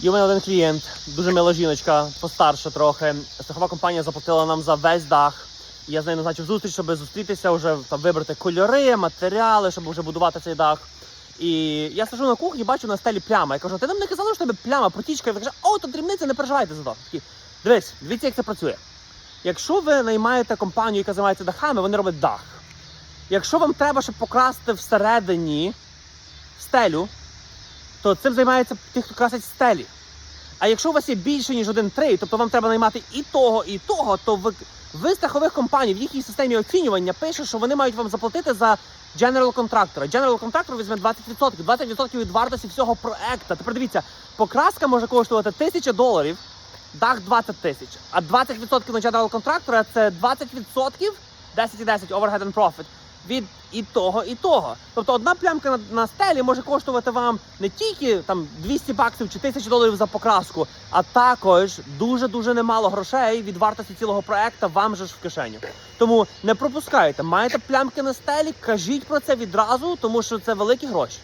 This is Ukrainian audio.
Є у мене один клієнт, дуже мила жіночка, постарша трохи. Страхова компанія заплатила нам за весь дах. Я з нею назначив зустріч, щоб зустрітися, вже там вибрати кольори, матеріали, щоб вже будувати цей дах. І я сижу на кухні, бачу на стелі пляма. Я кажу, ти нам не казала, що тебе пляма, протічка. Він каже, о, то дрібниця, не переживайте за то. Такі, Дивись, дивіться, як це працює. Якщо ви наймаєте компанію, яка займається дахами, вони роблять дах. Якщо вам треба, щоб покрасти всередині стелю, то цим займаються ті, хто красить стелі. А якщо у вас є більше, ніж один трейд, тобто вам треба наймати і того, і того, то ви, ви страхових компаній в їхній системі оцінювання пише, що вони мають вам заплатити за General контрактора. General контрактор візьме 20%, 20% від вартості всього проекту. Тепер дивіться, покраска може коштувати 1000 доларів, дах 20 тисяч. А 20% на General контрактора це 20%, 10 і 10 overhead and profit від і того, і того. Тобто одна плямка на, на стелі може коштувати вам не тільки там 200 баксів чи 1000 доларів за покраску, а також дуже-дуже немало грошей від вартості цілого проекту вам же ж в кишеню. Тому не пропускайте, маєте плямки на стелі, кажіть про це відразу, тому що це великі гроші.